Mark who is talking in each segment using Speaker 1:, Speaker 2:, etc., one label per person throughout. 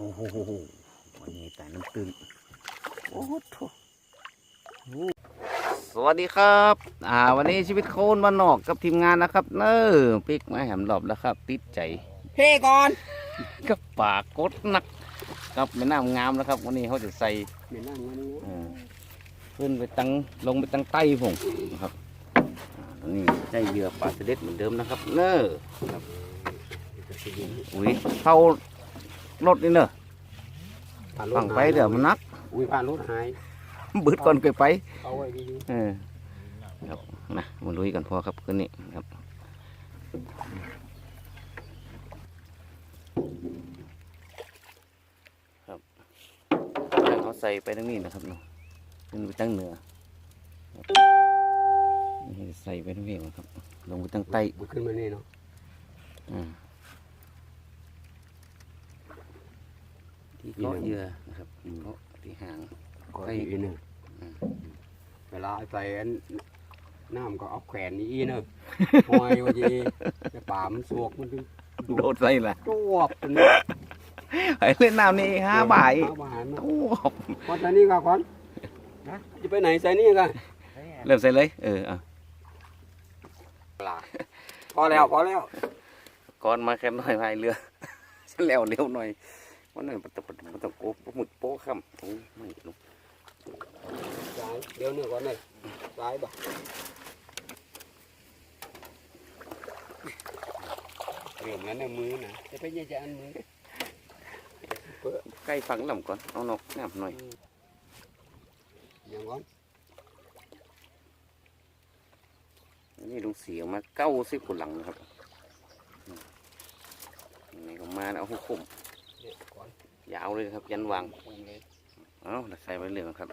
Speaker 1: อ้โหวันนี้แต่น้ำตื้นโอ้โหโถ่สวัสดีครับ อ่า วันนี้ชีวิตโคนมานนอกกับทีมงานนะครับ เนอปิกมาแหมหลอบแล้วครับ ติดใจ
Speaker 2: เพ่ก่อน
Speaker 1: กับปากกดหนักกับแม่น้ำงามนะครับ วันนี้เขาจะใส่
Speaker 2: เดี๋ยวนั่งวันนี้
Speaker 1: เอ่อขึ้นไปตั้งลงไปตั้งใต้ผมนะครับอ่าตอนนี้ได้เหยื่อปลาเสด็จเหมือนเดิมนะครับ เนอครับอุ้ยเข้า รถนี่เนอะฟังไปเดี๋ยวมันนัก
Speaker 2: อุ้ยผ่านรถหาย
Speaker 1: บืดก่อนไปไป
Speaker 2: เอาไว้ดี
Speaker 1: เออครับนะมาลุยกันพอครับคืนนี้ครับครับเขาใส่ไปทั้งนี้นะครับเนาะขึ้นไปตั้งเหนือครับนี่ใส่ไปทั้งนี้นะครับ ลงไปตั้ง
Speaker 2: ๆ
Speaker 1: ใต้
Speaker 2: บุดขึ้นมานี่เนาะ
Speaker 1: อืม ที่เกาะเหยื่อนะครับเกาะที่หาง
Speaker 2: ก็
Speaker 1: ไป
Speaker 2: อีกหนึ่ง
Speaker 1: อืม
Speaker 2: เวลาใส่อันน้ำก็เอาแขวนนี่อีเนอะหอยว่าจีจะป่ามันสวกมันถึง
Speaker 1: โดดใส่ละ
Speaker 2: จวบจนเนี่ย
Speaker 1: ไอ้เล่นน้ำนี่ห้าบาท
Speaker 2: ห้าบาท
Speaker 1: โอ้
Speaker 2: ก่อนใส่นี่ก่อนก่อนนะจะไปไหนใส่นี่กัน
Speaker 1: เริ่มใส่เลย เอออะ
Speaker 2: พอแล้วพอแล้ว
Speaker 1: ก่อนมาแค่หน่อยพายเรือฉันแล้วเร็วหน่อย วันนั้นมันต้องมันต้องโอ้หมุดโป๊ะค่ำโอ้ไม่ลง
Speaker 2: สายเดี๋ยวนี่ยก่อนเลยสายบ่เรื่องนั้นในมือนะจะไปยี่ยจะอันมือ
Speaker 1: ใกล้ฟังลำก่อนเอานกน้ำหน่อย
Speaker 2: อย่างก่อน
Speaker 1: อันนี่ลุงเสียมาเก้าสิบกว่าหลังนะครับนี่ก็มาแล้วหุบคุม
Speaker 2: ยก่อน
Speaker 1: ยาวเลยครับยันวาง
Speaker 2: คุมเลย
Speaker 1: เอาแล้วใส่ไว้เรื่องครับ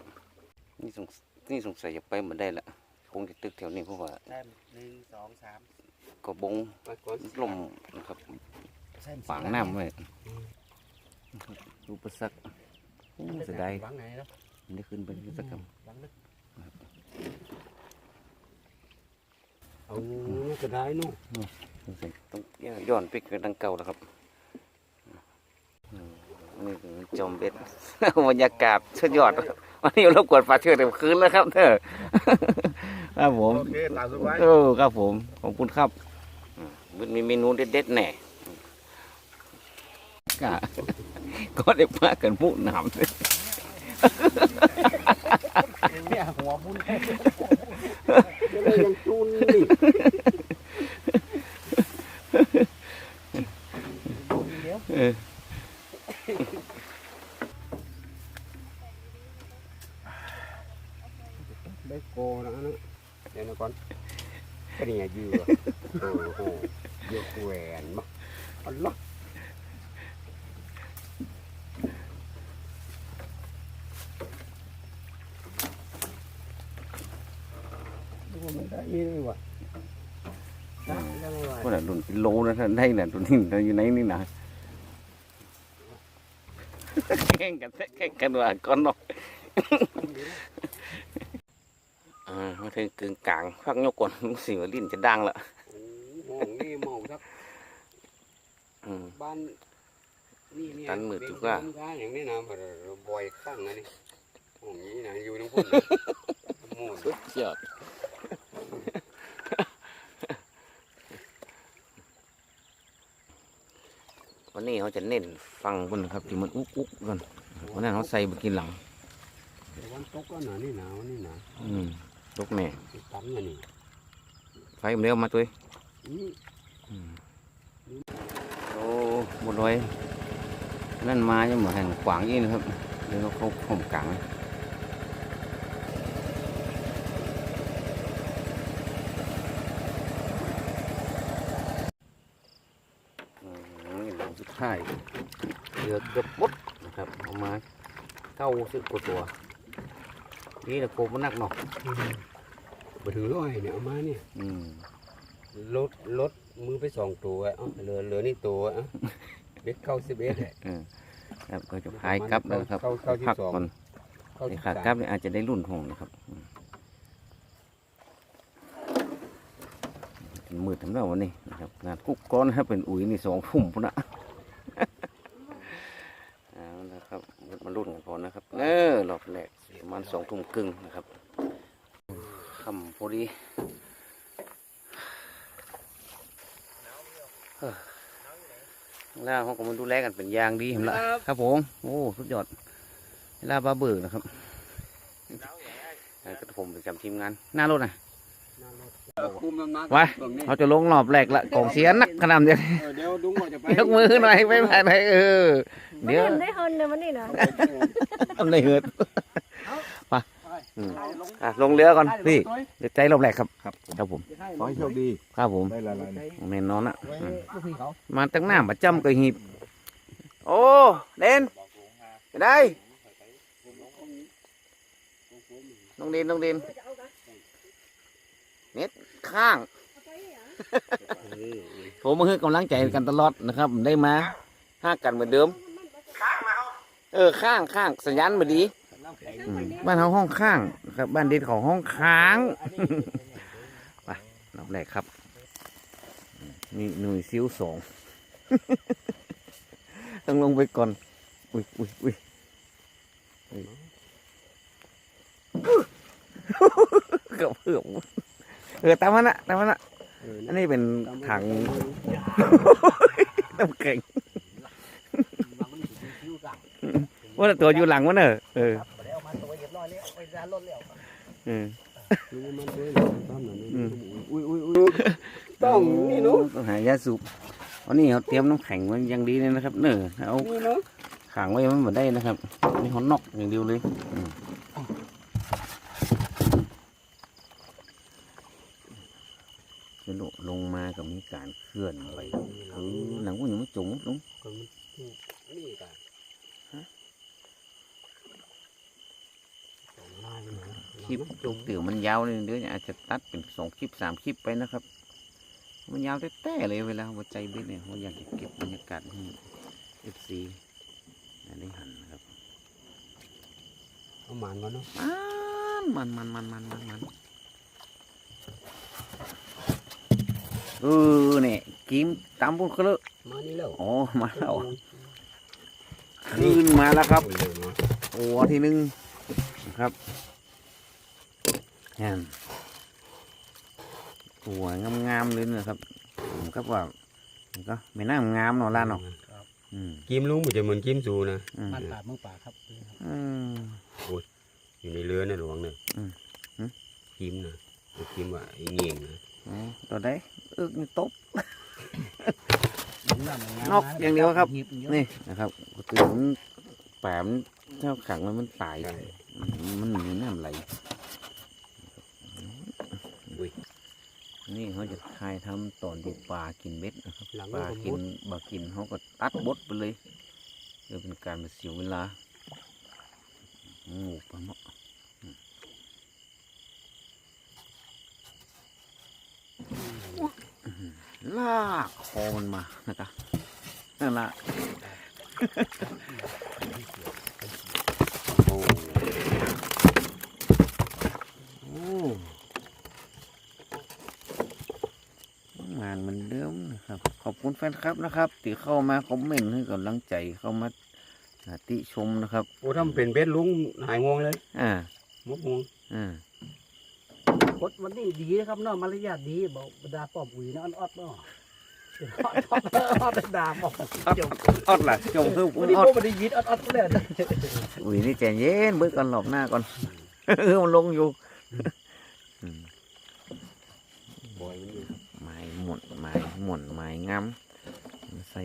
Speaker 1: นี่สงนี่สงสัยจะไปเหมือนได้ละคงจะตึกแถวนี้เพราะว่า
Speaker 2: ได้หนึ่งสองสาม
Speaker 1: ก็บง
Speaker 2: ไปก่อน
Speaker 1: ลมนะครับฝังน้ำไว้ดูประสักโอ้เสียดาย
Speaker 2: วางไหนเนาะ
Speaker 1: มันได้ขึ้นไปที่สักค
Speaker 2: วางลึกเอาจะได้นู่นำ
Speaker 1: สงสัยต้องย้อนไปกันดังเก่าแล้วครับอืม นี่คือจอมเบ็ดบรรยากาศสุดยอดครับวันนี้รบกวนปลาเชือกเต็มคืนแล้วครับเธอครับผม
Speaker 2: โอเคตามสบาย
Speaker 1: โอ้ครับผมขอบคุณครับอ่ามันมีเมนูเด็ดๆแน่ก็ก็ได้มากันมุหนามเลย
Speaker 2: เนี่ยหัวมุนจะได้ยังจูนนี่เดี๋ยว
Speaker 1: เออ
Speaker 2: ได้โกนะนะเดี๋ยวนะ ก่อนก็นี่ไงยืดโอ้โหเยอะแหวนมาอัลลอฮ์ดูมันได้ยี่เลยว่ะได้ได้
Speaker 1: นรุ่นโลนะท่านได้น่ะตัวนี้น่ะอยู่ไหนนี่นะแข่งกันแข่งกันว่าก้อนนอกอ่า มาถึงกึ่งกลางพักยกก่อนสิว่าลิ้นจะดังละ
Speaker 2: โอ้โหนี่เมาสัก
Speaker 1: อืม
Speaker 2: บ้านนี่เนี่ย
Speaker 1: ตันมืดอยู่ว่า
Speaker 2: เป็นบ้านอย่างนี้นะมันบ่อยข้างนะนี่โอ้ยนะอยู่ตรงพุ่นหมู
Speaker 1: สุดยอดวันนี้เขาจะเน้นฟังบนครับที่มันอุกอุกกันวันนั้นเขาใส่ไปกินหลัง
Speaker 2: แต่วันตกก็หนานี่หนาวนี่หนา
Speaker 1: อืม ลูกแม่
Speaker 2: ตั้งอย่างนี้
Speaker 1: ไฟมันเร็วมาตัว
Speaker 2: อืม
Speaker 1: โอ้หมดเลยนั่นมายังเหมือนแห่งขวางอีกนะครับเดี๋ยวเราเข้าผมกลางอืมนี่หลังสุดท้ายเหลือเกือบหมดนะครับเอามาเก้าสิบกว่าตัวนี่นะโกมันหนักเนาะ
Speaker 2: มาถึงร้อยเนี่ยเอามาเนี่ย
Speaker 1: อืม
Speaker 2: ลดลดมือไปสองตัวเอ้าเหลือเหลือนี่ตัวเอ้าเบ็ดเก้าสิบเอ็ด
Speaker 1: เออครับก็จะพายกลับแล้วนะครับ
Speaker 2: เข้าเข้าที่
Speaker 1: พัก
Speaker 2: สอง
Speaker 1: ก่อน
Speaker 2: เข้า
Speaker 1: นี่
Speaker 2: ที่
Speaker 1: ขากลับเนี่ยอาจจะได้รุ่นหงนะครับอืมมืดทำแล้ววันนี้นะครับงานกุ๊กก้อนนะครับเป็นอุ๋ยนี่สองทุ่มพุ่นนะอ่ามารุ่นกันพอนะครับเออรอบแรกประมาณสองทุ่มครึ่งนะครับคำพอดีเอ้อแล้วเขาก็มาดูแลกันเป็นอย่างดีเห็นละครับผม โอ้สุดยอดเวลาบาเบิกนะครับแล้วก็ผมประจำทีมงาน หน้ารถนะ
Speaker 2: คุมน้ำหนัก
Speaker 1: ไว้
Speaker 2: ตรงนี้
Speaker 1: เขาจะลงรอบแรกละกองเสียนักขนาดเดียว
Speaker 2: เออเดี๋ยวดุ้งว่าจะไป
Speaker 1: ยกมือหน่อยไปไปไปเออ
Speaker 3: ไม่
Speaker 1: เดี๋ยว
Speaker 3: เห็นได้เฮินเลยมันนี่นะ
Speaker 1: ทำในเหือดไป อืมอะลงเรือก่อนพี่เดี๋ยวใจรอบแรกครับครับครับผม
Speaker 4: ขอให้โชคดี
Speaker 1: ครับผม
Speaker 4: ได้หลายๆ
Speaker 1: แน่นอนอะอืมมาตั้งหน้ามาจำก็หีบโอ้เด่นไปได้น้องเด่นน้องเด่นเน็ตข้าง ผมมาให้กำลังใจกันตลอดนะครับได้มาห้ากันเหมือนเดิมเออข้างข้างสัญญาณมาดีอืม บ้านเขาห้องข้างนะครับ บ้านเด่นของห้องค้างไปรอบแรกครับอืมนี่หน่วยซิวสองต้องลงไปก่อนอุ้ยอุ้ยอุ้ยอุ้ยเกือบเกือบเออตามมันนะตามมันนะ
Speaker 2: เออ
Speaker 1: อันนี้เป็นถังน้ำแข็งว่าแต่ตัวอยู่หลังวะเนอะเออ เออ
Speaker 2: นี่มันด้วยตามนั้น
Speaker 1: อืม
Speaker 2: อุ้ยอุ้ยอุ้ยต้องนี่เนาะ
Speaker 1: ต้องหายาสูบอันนี้เขาเตรียมน้ำแข็งไว้อย่างดีเลยนะครับเนอะเอา
Speaker 2: นี่เนาะ
Speaker 1: ขังไว้มันไม่ได้นะครับนี่เขานอกอย่างเดียวเลยอืมจะลงลงมากับมีการเคลื่อนไหวคือหนังพวกนี้มันจุ๋งลง
Speaker 2: นี่กัน
Speaker 1: ลิปจุกเตี๋ยวมันยาวเลยเดี๋ยวอาจจะตัดเป็นสองคลิปสามคลิปไปนะครับ มันยาวแต่แต่เลยเวลาหัวใจเบ็ดเนี่ยเราอยากจะเก็บบรรยากาศให้เอฟซีได้หันนะครับ
Speaker 2: เอาหมานก่อนเนาะ
Speaker 1: มันมันมันมันมันมันเออเนี่ยกิมตามบุญก็เลย
Speaker 2: มานี่แล้ว
Speaker 1: อ๋อมาแล้วขึ้นมาแล้วครับ
Speaker 2: โอ้ยเร็วเนาะ
Speaker 1: โอ้ทีหนึงนะครับ แฮมตัวงามๆเลยนะครับผมก็ว่ามันก็ไม่น่างามเนาะล่ะเนาะอืม
Speaker 2: กิมลุงมันจะเหมือนกิมซูนะ
Speaker 1: อืม
Speaker 5: บ้านป่าเมืองป่าครับ
Speaker 1: อืม
Speaker 2: อยู่ในเรือนะหลวงเนี่ย
Speaker 1: อืมอืม
Speaker 2: กิมนะกิมว่าไอ้เงี้ยงนะ
Speaker 1: อ๋อตัวได้อึกนี่ตบ
Speaker 5: น
Speaker 1: นอกอย่างเดียวครับ นี่นะครับก็ตื่นแปมเท่าขังมันมันตาย มันมีน้ำไหล
Speaker 2: อุ้ย
Speaker 1: นี่เขาจะทายทำตอนที่ปลากินเม็ดนะครับ
Speaker 2: หลัง
Speaker 1: ปลา
Speaker 2: ก็
Speaker 1: กิน
Speaker 2: มุด
Speaker 1: บากินเขาก็ตัดบดไปเลยเพื่อเป็นการมาเสียเวลาโอ้ปลาเมาะอืมลากคอมันมานะครับนั่นละ
Speaker 2: โอ้
Speaker 1: โอ้งานเหมันเดิมนะครับ ขอบคุณแฟนคลับนะครับที่เข้ามาคอมเมนต์ให้กำลังใจเข้ามาติชมนะครับ
Speaker 2: โอ้ถ้ามันเป็นเบ็ดลุงหายงวงเลย
Speaker 1: อ่า
Speaker 2: มุกงวง
Speaker 1: อ่า
Speaker 5: กดวันนี้ดีนะครับเนาะมารยาทดีบอกบรรดาปอบหุยเนาะออดเนาะออดออดออดด่าบอกเดี๋ยว
Speaker 1: ออดล่ะจงคือ
Speaker 5: วันนี้
Speaker 1: ออ
Speaker 5: โบ
Speaker 1: ด
Speaker 5: ไม่ได้ยิดออดออดเลย
Speaker 1: อุ้ยนี่ใจเย็นเบิกก่อนหลบหน้าก่อนเออมันลงอยู่อืม
Speaker 2: บ่อยมันอยู่
Speaker 1: ไม้ห มุนไม้หมุนไม้งามใส่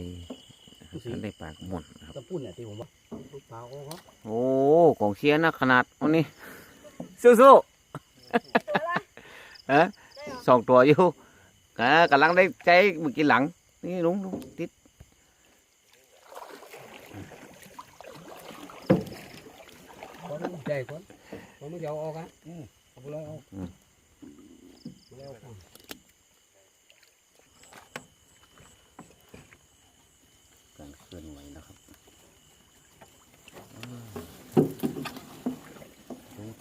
Speaker 1: ท่านได้ปากหมุนนะครับ
Speaker 5: ตะปุ่นเนี่ยที่ผมว่าลูกสาวเขา
Speaker 1: โอ้กองเชียร์นะขนาดวันนี้สู้ๆฮะสองตัวอยู่อ่ากำลังได้ใจเมื่อกี้หลัง นี่ลุงลุงติด
Speaker 2: คนใจคนคนไม่เดี๋ยวออกอะอืมเอาไปเลยเอา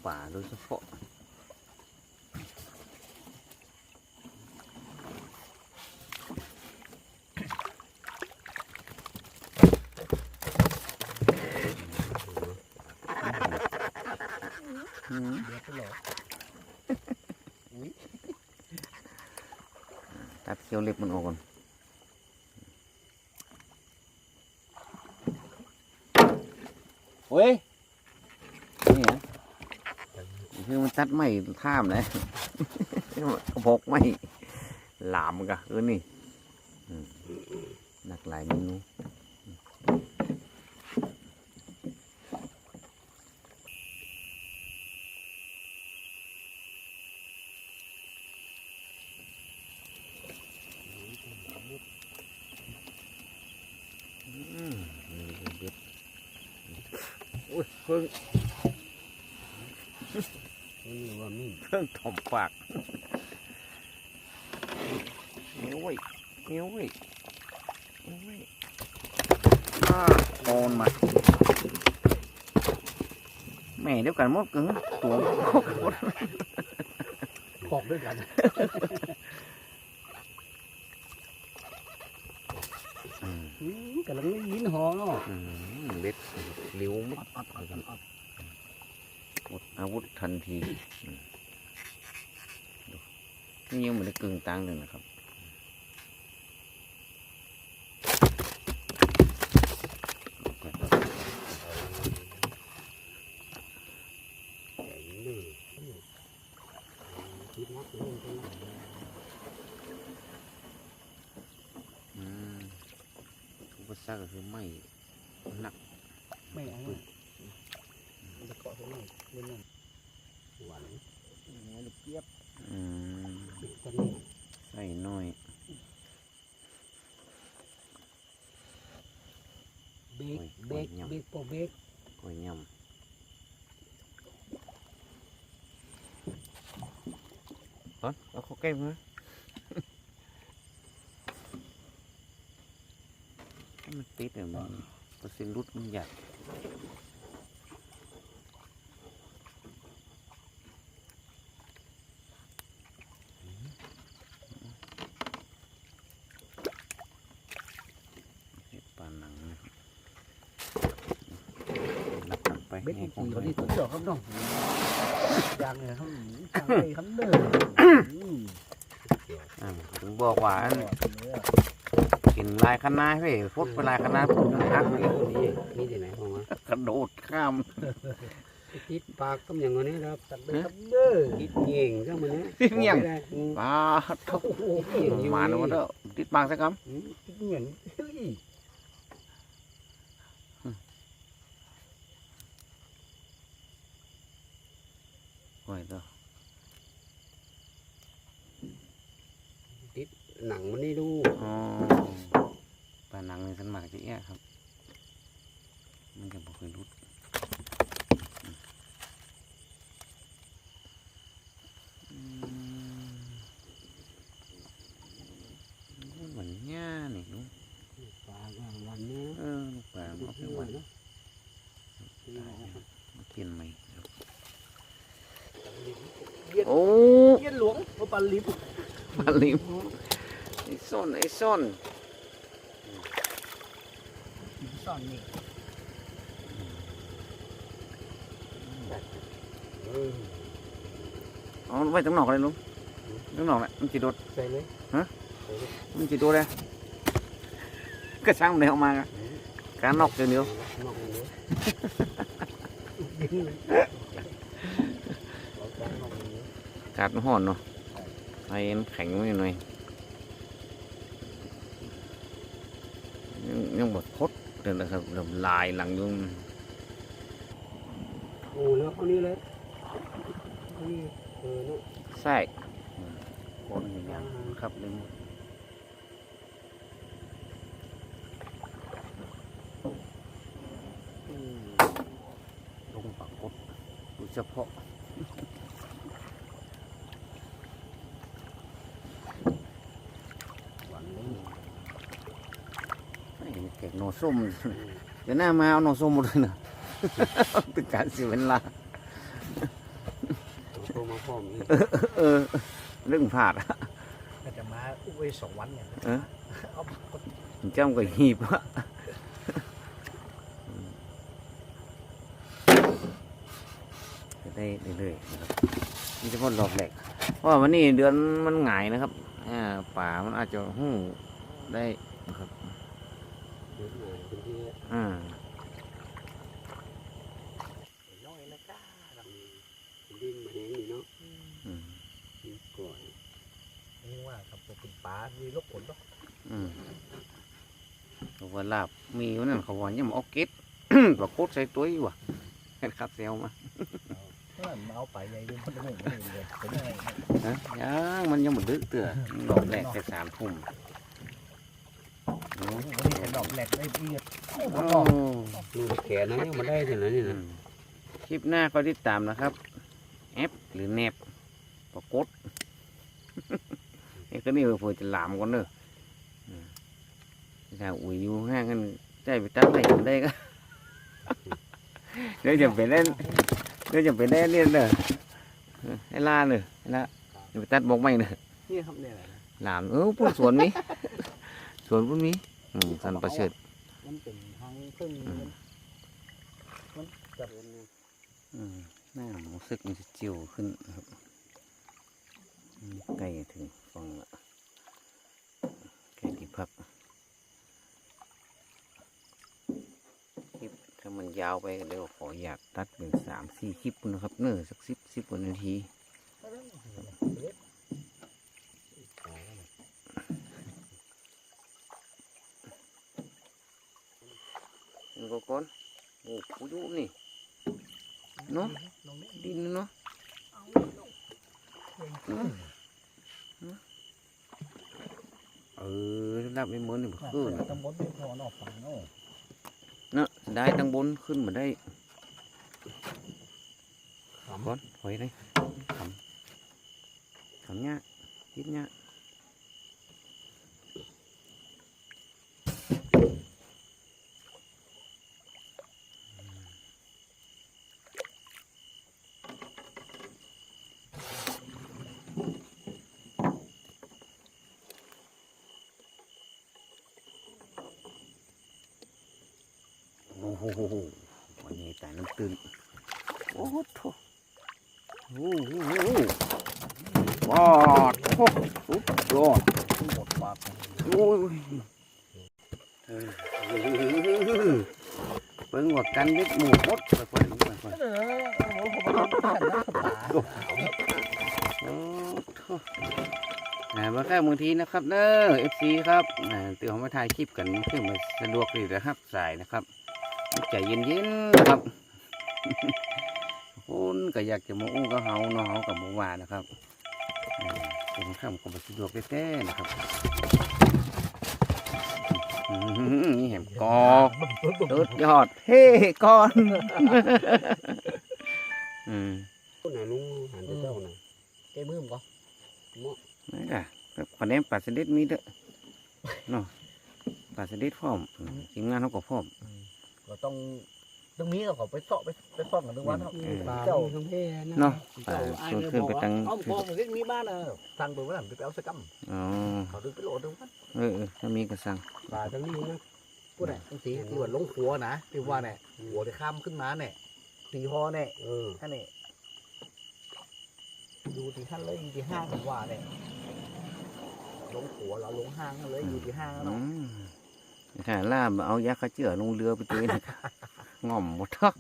Speaker 1: quả rồi cho phộng Ừ. Tắt kêu lip mình ổn ตัดไม่ท่ามเลยกระพกไม่หลามกะเออนี่อืมหนักหลายเมนูอืมนี่เป็นเบ็ดโอ้ยเพิ่ง
Speaker 2: นี่ ว่ามี
Speaker 1: เพิ่งถมปากเหนียวเว้ยเหนียวเว้ยเหนียวเว้ยอ่าโอนมาแม่เดียวกันหมดกึ่งตัว
Speaker 5: กอกด้วยกัน
Speaker 1: อืม
Speaker 5: อืมกำลังยินหอเนาะ
Speaker 1: อืมเบ็ดลิ้วมด
Speaker 5: อัดอัดอัดอัด
Speaker 1: หมดอา วุธทันทีนี่ยังเหมือนกึ่งตังหนึ่งนะครับอุปสรรคก็คือไม่หนัก
Speaker 5: ไม่เอาเนี่ยมันจะเกาะตรงนี้เล่นนั่น
Speaker 2: หวาน
Speaker 5: หัวลูกเจี๊ยบ
Speaker 1: อืม
Speaker 5: ติดกันนี่
Speaker 1: ใส่น้อย
Speaker 5: เบรกเบรกเบรกโปรเบรก
Speaker 1: ก้อยยำเอ้ยเอาเขาแก้มมาให้มันติดเนี่ยมันเปอร์เซ็นต์รุดมันใหญ่เห็ดปลาหนังนะครับรับกันไป
Speaker 5: เบรก
Speaker 1: ให้
Speaker 5: อีก
Speaker 1: คง
Speaker 5: ที
Speaker 1: เล
Speaker 5: วัน
Speaker 1: ย
Speaker 5: นี้สุดยอดครับน้องยางเลยครับยางเลยครับเด้ออืม
Speaker 1: อ่าถึงบอกว่าอัน
Speaker 5: ยอดเลยอะ
Speaker 1: กินลายคณะเว้ยฟดไปลายคณะปุ๊บฮัก
Speaker 2: นี่นี่นี่ที่ไหนของวะ
Speaker 1: กระโดดข้าม
Speaker 2: ติดปากก็อย่างนี้ครับ
Speaker 5: ตัดเลยครับเด้อ
Speaker 2: ติดเงี่ยงจังมันเนี่ย
Speaker 1: ติดเงี่ยง
Speaker 2: ได้อืม
Speaker 1: ปลาทุก
Speaker 5: โอ้โห
Speaker 1: มาโน่นเด้อติดบางสักค
Speaker 5: อืมเหมือ นเฮ้ยำ
Speaker 1: โอ้ยเด้อ
Speaker 2: หนังมันนี่ดู
Speaker 1: อ๋อปลาหนังนี่สันมากจะแย่ครับ มันจะบอกเคยรุดอืมมันเหมือนหญ้านี่ลุง
Speaker 2: ปลากลางวันเนี่ย
Speaker 1: เออปลาเอาไปหวัน
Speaker 2: เนาะ
Speaker 1: มากินไหมครับ
Speaker 5: เย็น
Speaker 1: โอ้
Speaker 5: เย็นหลวงเพราะปลาลิบ
Speaker 1: ปลาลิมไอ้ส้นไอ้ส้น
Speaker 5: ซ่อนนี่
Speaker 2: เออ
Speaker 1: เอาไว้ตรงนอกเลยลุงตรงนอกแหละมันจีโดด
Speaker 2: ใส่เลย
Speaker 1: มันจีโดดเลยก็ช่างมันเลยออกมาอะการนอกเดียวเดียวน
Speaker 2: อกเลยเอาจานนอกเลย
Speaker 1: การมันห่อนเนาะไฟมันแข็งไว้หน่อยยังยังบดพดเดี๋ยวนะครับเดี๋ยวลายหลังอยุ่ง
Speaker 2: โอ้แล้วเอานี่เลยนี่เออเนาะ
Speaker 1: ใส่คนอย่างครับเลยลงปากกดโดยเฉพาะ
Speaker 2: หวานเลย
Speaker 1: ไอ้เก็บหน่อส้มเดี๋ยวหน้ามาเอาหน่อส้มหมดเลยนะเป็นการเสียเวลา
Speaker 2: เอาโทรมาพร้อมอีก
Speaker 1: เออเรื่องผาดอะ
Speaker 5: ก็จะมาอุ้ยสองวันเนี่ย
Speaker 1: เออ
Speaker 5: เอา
Speaker 1: เจ้าก็หีบอะจะได้เรื่อยๆนะครับนี่เฉพาะรอบแรกเพราะว่าวันนี้เดือนมันหงายนะครับเออ่าป่ามันอาจจะหู้ได้ครับ
Speaker 2: เดี๋ยวหน่อยเป็นที่
Speaker 1: อ่า
Speaker 5: น้อยนะก้า
Speaker 2: ดิ้นมาเองนี่เนาะ
Speaker 1: อืม
Speaker 2: ดิ้นก่อน
Speaker 5: นี่ว่าครับผ มเป็นปลามีลูกผลปะ
Speaker 1: อืมเขาว่าลาบมีวันนั้นเขาว่ายังมาเอาเก็ดปรากฏใส่ตัวอยู่ว่ะเฮ็ดครับเซลมา
Speaker 5: เมื่อมันเอาไปใหญ่ดูมันไม่ไม่เลยเป็นยังไง
Speaker 1: ฮะยังมันยังหมดดึกเตือดอกแรกแค่สามทุ่มโอ้
Speaker 5: วันนี้เป็นดอกแหลกได้เอียดโอ้
Speaker 1: โอ้
Speaker 5: โห
Speaker 2: ลูกแขนนะยังมาได้ถึงนั้นนี่
Speaker 1: อื
Speaker 2: นะ
Speaker 1: มคลิปหน้าก็ติดตามนะครับแอปหรือแนบปรากฏไอ้ ก็นี่เผื่อจะหลามก่อนเนอะอืมถ้าอุ้ยอยู่ห้างกันใจไปตั้งไหนกันได้ก็เดี๋ยวจะไปเล่นเดี๋ยวจะไปเล่นเนี่ยเนอะเออให้ล่าเนอะให้ล่าจะไปตัดบอกไม่เนอะ
Speaker 5: นี่ครับเนี่ย
Speaker 1: หลามเออพูดสวนมีสวนพูดมีอืมสันประเสริฐ
Speaker 5: มันเป็นทางพึ่งมันมันจะ
Speaker 1: อืมหน้าหมูซึกมันจะจิ๋วขึ้นครับ ใกล้ถึงฟังละใกล้ที่พักคลิปถ้ามันยาวไปก็เดี๋ยวขออยากตัดเป็นสามสี่คลิปนะครับเนอะสักสิบสิบกว่านาทีมันก็ก้อนโอ้ผู้ยุนี่เนาะดินเนาะ เออรับไม่เหมือนนี่มันขึ้น
Speaker 5: ตำบลเป็นพอนอกฝั่งโน่
Speaker 1: เนาะได้ตั้งบนขึ้นมาได้
Speaker 2: ขำ
Speaker 1: ก้อนหอยเลยขำขำเนี้ยยิดเนี้ย โอ้โหวันนี้แต่น้ำตื้นโอ้โหโถโอ้โหว้าวโอ้สุดยอด
Speaker 5: หมดปาก
Speaker 1: โอ้ยเออเบิ่งว่ากันยึดหมูหมดไปไปไปไป
Speaker 5: เออโอ้โหผมเอาผ่านนะป่า
Speaker 1: โอ้โหนะมาแค่บางทีนะครับเด้อ FC ครับนะเตือนมาถ่ายคลิปกันเพื่อมาสะดวกดีนะครับสายนะครับ ใจเย็นๆนะครับคุณก็อยากจะมาอู้กับเฮาเนาะเฮากับมาว่านะครับอ่าผมข้ามก็มาสะดวกแท้ๆนะครับอื้อหือนี่แหมกอสุดยอดเฮ้ก้อนอืม
Speaker 2: คนไหนลุงหันไปเจ้าน่ะ
Speaker 5: แกมือมก่อน
Speaker 1: นี่ค่ะแบบคะแนนปลาสลิดมีเด้อเนาะปลาสลิดพร้อมอืมทีมงานเขาก็พร้อม
Speaker 5: ก็ต้องต้องมีเราก็ไปเสาะไปไปซ่อนกันทุกวันเนาะ
Speaker 1: เออ
Speaker 2: ปลา
Speaker 5: เจ้า
Speaker 2: ทั้งเพศนะ
Speaker 1: เนาะปลา
Speaker 5: เจ้าไอ้
Speaker 1: ชวน
Speaker 5: เนี่ย
Speaker 1: ขึ้น
Speaker 5: บอก
Speaker 1: ไป
Speaker 5: ว่า
Speaker 1: ตั้ง
Speaker 5: เอ้าพอผมมีบ้านเออสั่งไปว่าไปเอาสกัม
Speaker 1: อ๋อ
Speaker 5: เขาดึงไปโหลดทุกวัน
Speaker 1: เออเออถ้ามีก็สั่ง
Speaker 2: ปลาทั้งนี้นะ
Speaker 5: พูดไหนตั้งสีที่ว่าลงขัวนะที่ว่าเนี่ยหัวที่ข้ามขึ้นมาเนี่ยสีฮอเนี่ย
Speaker 2: เออ
Speaker 5: ท่านนี่อยู่ที่ท่านเลยอยู่ที่ห้างผมว่าเนี่ยลงขัวเราลงห้างเลยอยู่ที่ห้างแล้ว
Speaker 1: อื
Speaker 5: เนาะ
Speaker 1: มถ้าล่ามเอายักษ์เขาเจือลงเรือไปตัวนี้นะครับง่อมหมดทัก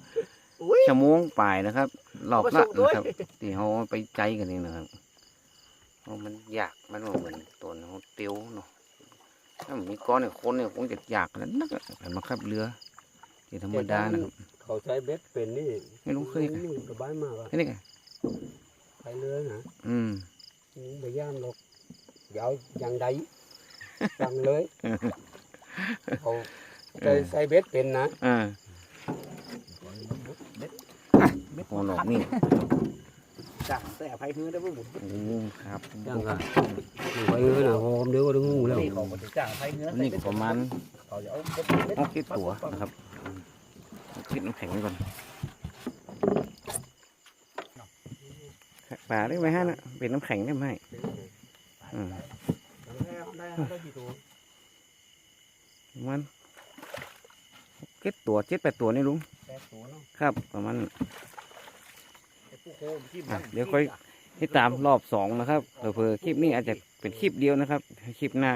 Speaker 5: อุ้ย
Speaker 1: ชั่วโมงปลายนะครับรอบ
Speaker 5: เอา
Speaker 1: ละ
Speaker 5: มาส่งด้วย
Speaker 1: นะครับที่เขาไปใจกันนี่นะครับเพราะมันยากมันว่าเหมือนตัวเขาเตียวเนาะถ้ามันมีก้อนเนี่ยคนเนี่ยคงจะยากแล้วนักอะแต่มาขับเรือที่ธรรมดานะครับ
Speaker 2: เขาใช้เบ็ดเป็นนี่
Speaker 1: ไม่รู้เคย
Speaker 2: นี่สบายมากอะ
Speaker 1: แค่นี้ไง
Speaker 2: ใช้เรือนะ
Speaker 1: อืม
Speaker 2: ไม่ย่านหรอกยาวอย่างใดสั่งเลย เขาใช้ใช้เบ็ดเป็นนะ
Speaker 1: อ่า
Speaker 5: เม็ด
Speaker 1: โอ้หนอกนี่
Speaker 5: จังแต่อภัยฮื้อได้บ่หมด
Speaker 1: โอ้ครับ
Speaker 2: จังกันไปเลยนะหอมเดี๋ยวก็ถึงงูแล้ว
Speaker 5: นี่เขาก็จะจ้างอภัยฮื้อ
Speaker 1: นี่ก็ประมาณ
Speaker 5: เขาจะเอาเม็ดเม็ด
Speaker 1: หกคิดตัวนะครับอืมคิดน้ำแข็งไว้ก่อนป่าได้ไหมฮะนะเป็นน้ำแข็งได้ไหมอืม
Speaker 5: ได้ได้กี่ตัว
Speaker 1: ประ มาณเจ็ดตัวเจ็ดแปดตัวนี่ลุง
Speaker 5: แปดตัวเนาะ
Speaker 1: ครับประมาณ
Speaker 5: ไอ้ผู้โคมที่
Speaker 1: อะ
Speaker 5: มัน
Speaker 1: เดี๋ยวค่อยติดตามรอบสองนะครับเผื่อๆคลิปนี้อาจจะเป็นคลิปเดียวนะครับคลิปหน้า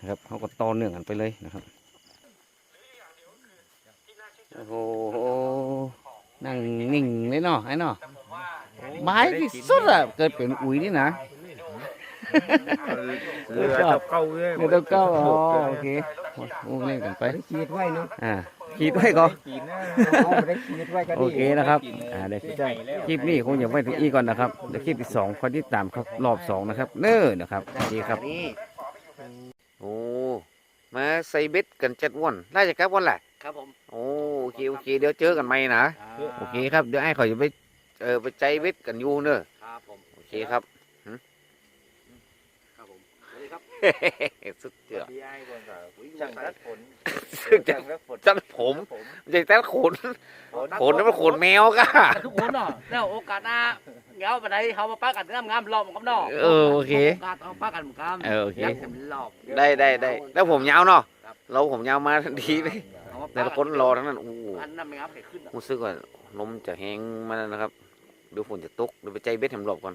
Speaker 1: นะครับเขาก็ต่อเนื่องกันไปเลยนะครับโอ้โหนั่งนิ่งเลยเนาะไอ้เนาะบายที่สุดอะเกิดเป็นอุ๋ยนี่นะ
Speaker 2: เรือตบเก้าเลย
Speaker 1: เดี๋ยวต้องเก้าอ๋อโอเคโอ้เล่นกันไป
Speaker 2: ขีดไว้เนาะ
Speaker 1: อ่าขีดไว้ก่อน
Speaker 2: เอาไปได้ขีดไว้ก็
Speaker 1: โอ
Speaker 2: ดี
Speaker 1: เคนะครับอ่าเดี๋ยวคลิปนี้คงอย่าไว้ถึงอีก่อนนะครับเดี๋ยวคลิปที่สองคอยติดตามครับรอบสองนะครับ เน้อนะครับสวัสดีครับโอ้มาใส่เบ็ดกันเจ็ดวันได้จะกลับวันแหละ
Speaker 5: ครับผม
Speaker 1: โอ้โอเคโอเคเดี๋ยวเจอกันใหม่นะโอเคครับเดี๋ยวไอ้ขอยจะไปเออไปใจเบ็ดกันอยู่เน้อ
Speaker 5: ครับผม
Speaker 1: โอเคครับ
Speaker 5: ครับผมสวัสดี ครับ
Speaker 1: สุดยอด
Speaker 2: จังรัดผล
Speaker 1: จังจังผมไม่ใช่แต่ขนขนนั่นมันขนแมวก็
Speaker 5: ทุกคนเนาะแล้วโอกาสหน้าเงาไปไหนเขามาป้ากันงามงามๆรอบมันกับนอก
Speaker 1: เออโอเค
Speaker 5: โอกาสเอาป้ากันเหมือนกัน
Speaker 1: เออโอเค
Speaker 5: ยักษ์เป็นรอบ
Speaker 1: ได้ได้ได้แล้วผมยาวเนาะ
Speaker 5: ครับ
Speaker 1: เราผมยาวมาทันทีเลย
Speaker 5: เอามา
Speaker 1: แต่
Speaker 5: ป้า
Speaker 1: ละคนรอทั้งนั้นโอ้โห
Speaker 5: อันนั้นไม่งับให้ขึ้นอะ
Speaker 1: รู้สึกว่าลมจะแห้งมาแล้วนะครับเดูฝนจะตกเดี๋ยวไปใจเบ็ดแถมหลบก่อน